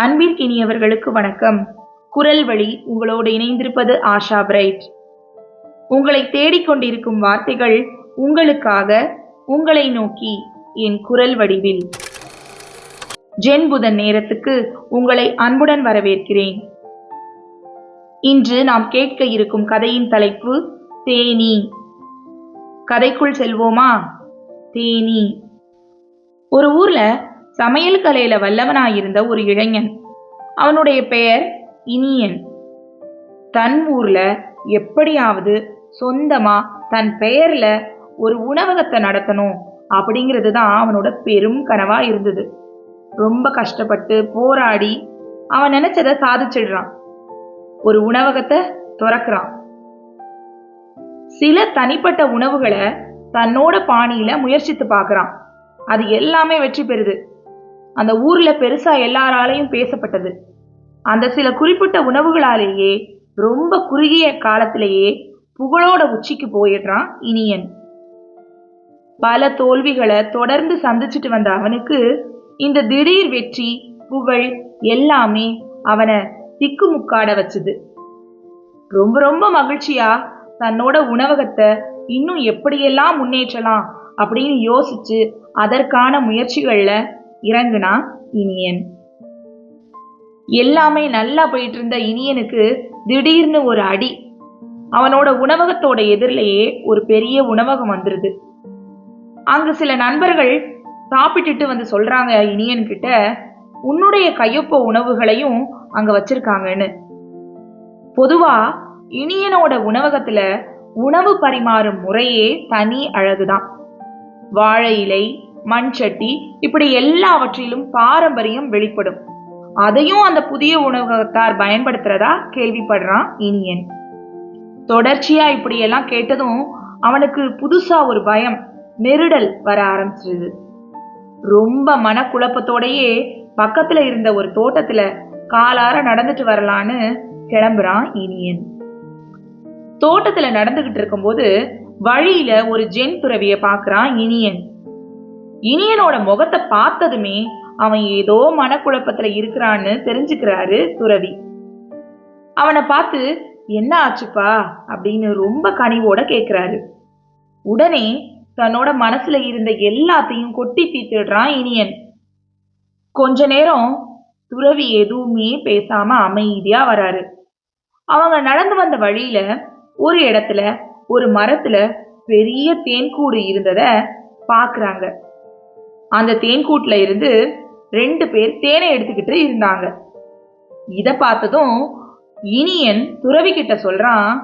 அன்பிற்கினியவர்களுக்கு வணக்கம். குரல் வழி உங்களோடு இணைந்திருப்பது ஆஷா பிரைட். உங்களை தேடிக்கொண்டிருக்கும் வார்த்தைகள் உங்களுக்காக உங்களை நோக்கி என் குரல் வடிவில். ஜென் புதன் நேரத்துக்கு உங்களை அன்புடன் வரவேற்கிறேன். இன்று நாம் கேட்க இருக்கும் கதையின் தலைப்பு தேனி. கதைக்குள் செல்வோமா? தேனி. ஒரு ஊர்ல சமையல் கலையில வல்லவனாயிருந்த ஒரு இளைஞன். அவனுடைய பெயர் இனியன். தன் ஊர்ல எப்படியாவது சொந்தமா தன் பெயர்ல ஒரு உணவகத்தை நடத்தணும் அப்படிங்கிறது தான் அவனோட பெரும் கனவா இருந்தது. ரொம்ப கஷ்டப்பட்டு போராடி அவன் நினைச்சதை சாதிச்சிடுறான். ஒரு உணவகத்தை துறக்கிறான். சில தனிப்பட்ட உணவுகளை தன்னோட பாணியில முயற்சித்து பார்க்கறான். அது எல்லாமே வெற்றி பெறுது. அந்த ஊர்ல பெருசா எல்லாராலையும் பேசப்பட்டது. அந்த சில குறிப்பிட்ட உணவுகளாலேயே ரொம்ப குறுகிய காலத்திலேயே புகழோட உச்சிக்கு போயிடுறான் இனியன். பல தோல்விகளை தொடர்ந்து சந்திச்சுட்டு வந்த அவனுக்கு இந்த திடீர் வெற்றி புகழ் எல்லாமே அவனை திக்குமுக்காட வச்சுது. ரொம்ப ரொம்ப மகிழ்ச்சியா தன்னோட உணவகத்தை இன்னும் எப்படியெல்லாம் முன்னேற்றலாம் அப்படின்னு யோசிச்சு அதற்கான முயற்சிகளில் இறங்குனா இனியன். எல்லாமே நல்லா போயிட்டு இருந்த இனியனுக்கு திடீர்னு ஒரு அடி. அவனோட உணவகத்தோட எதிரிலேயே ஒரு பெரிய உணவகம் வந்துருது. அங்கு சில நண்பர்கள் சாப்பிட்டுட்டு வந்து சொல்றாங்க இனியன் கிட்ட உன்னுடைய கையொப்ப உணவுகளையும் அங்க வச்சிருக்காங்கன்னு. பொதுவா இனியனோட உணவகத்துல உணவு பரிமாறும் முறையே தனி அழகுதான். வாழை இலை மண் சட்டி இப்படி எல்லாவற்றிலும் பாரம்பரியம் வெளிப்படும். அதையும் அந்த புதிய உணவகத்தார் பயன்படுத்துறதா கேள்விப்படுறான் இனியன். தொடர்ச்சியா இப்படியெல்லாம் கேட்டதும் அவனுக்கு புதுசா ஒரு பயம் நெருடல் வர ஆரம்பிச்சிருது. ரொம்ப மனக்குழப்பத்தோடயே பக்கத்துல இருந்த ஒரு தோட்டத்துல காலார நடந்துட்டு வரலான்னு கிளம்புறான் இனியன். தோட்டத்துல நடந்துகிட்டு இருக்கும்போது வழியில ஒரு ஜென் துறவிய பாக்குறான் இனியன். இனியனோட முகத்தை பார்த்ததுமே அவன் ஏதோ மனக்குழப்பத்துல இருக்கிறான்னு தெரிஞ்சுக்கிறாரு துறவி. அவனை பார்த்து என்ன ஆச்சுப்பா? அப்படின்னு ரொம்ப கனிவோட கேக்குறாரு. உடனே தன்னோட மனசுல இருந்த எல்லாத்தையும் கொட்டி தீத்துடுறான் இனியன். கொஞ்ச நேரம் துறவி எதுவுமே பேசாம அமைதியா வராரு. அவங்க நடந்து வந்த வழியில ஒரு இடத்துல ஒரு மரத்துல பெரிய தேன்கூடு இருந்தத பாக்குறாங்க. அந்த தேன்கூட்டில் இருந்து ரெண்டு பேர் தேனை எடுத்துக்கிட்டு இருந்தாங்க. இதை பார்த்ததும் இனியன் துறவி கிட்ட சொல்றான்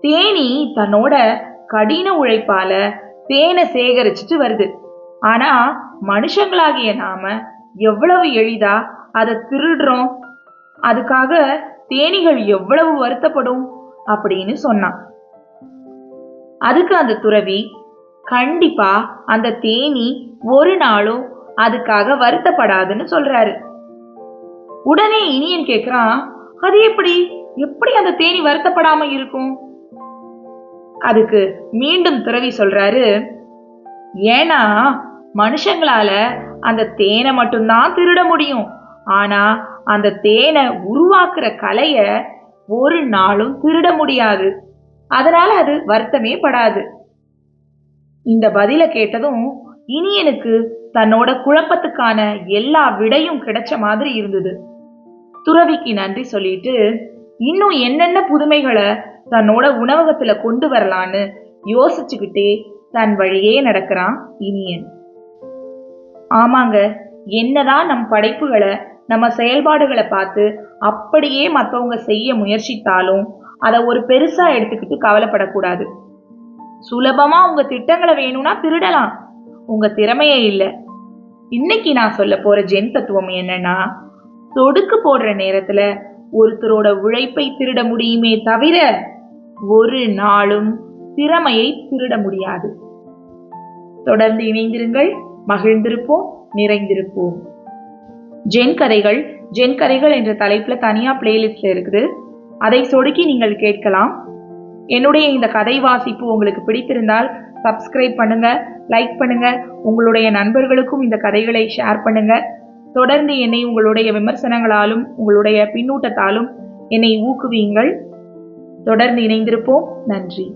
தேனி தன்னோட கடின உழைப்பால தேனை சேகரிச்சுட்டு வருது. ஆனா மனுஷங்களாகிய நாம எவ்வளவு எளிதா அதை திருடுறோம்? அதுக்காக தேனிகள் எவ்வளவு வருத்தப்படும்? அப்படின்னு சொன்னான். அதுக்கு அந்த துறவி கண்டிப்பா அந்த தேனி ஒரு நாளும் அதுக்காக வருத்தப்படாதுன்னு சொல்றாரு. உடனே இனியன் கேக்குறான் அது எப்படி? எப்படி அந்த தேனி வருத்தப்படாம இருக்கும்? அதுக்கு மீண்டும் துறவி சொல்றாரு ஏன்னா மனுஷங்களால அந்த தேனை மட்டும்தான் திருட முடியும். ஆனா அந்த தேனை உருவாக்குற கலைய ஒரு நாளும் திருட முடியாது. அதனால அது வருத்தமே படாது. இந்த பதில கேட்டதும் இனியனுக்கு தன்னோட குழப்பத்துக்கான எல்லா விடையும் கிடைச்ச மாதிரி இருந்தது. துறவிக்கு நன்றி சொல்லிட்டு இன்னும் என்னென்ன புதுமைகளை தன்னோட உணவகத்துல கொண்டு வரலான்னு யோசிச்சுக்கிட்டே தன் வழியே நடக்கிறான் இனியன். ஆமாங்க என்னதான் நம் படைப்புகளை நம்ம செயல்பாடுகளை பார்த்து அப்படியே மற்றவங்க செய்ய முயற்சித்தாலும் அதை ஒரு பெருசா எடுத்துக்கிட்டு கவலைப்படக்கூடாது. சுலபமா உங்க திட்டங்களை வேணும்னா திருடலாம். உங்க திறமையே இல்லை. இன்னைக்கு நான் சொல்ல போற ஜென் தத்துவம் என்னன்னா தொடுக்கு போடுற நேரத்துல ஒருத்தரோட உழைப்பை திருட முடியுமே தவிர ஒரு நாளும் திறமையை திருட முடியாது. தொடர்ந்து இணைந்திருங்கள். மகிழ்ந்திருப்போம். நிறைந்திருப்போம். ஜென் கதைகள் ஜென் கதைகள் என்ற தலைப்புல தனியா பிளேலிஸ்ட்ல இருக்குது. அதை சொடுக்கி நீங்கள் கேட்கலாம். என்னுடைய இந்த கதை வாசிப்பு உங்களுக்கு பிடித்திருந்தால் சப்ஸ்கிரைப் பண்ணுங்க லைக் பண்ணுங்க உங்களுடைய நண்பர்களுக்கும் இந்த கதைகளை ஷேர் பண்ணுங்க. தொடர்ந்து என்னை உங்களுடைய விமர்சனங்களாலும் உங்களுடைய பின்னூட்டத்தாலும் என்னை ஊக்குவியுங்கள். தொடர்ந்து இணைந்திருப்போம். நன்றி.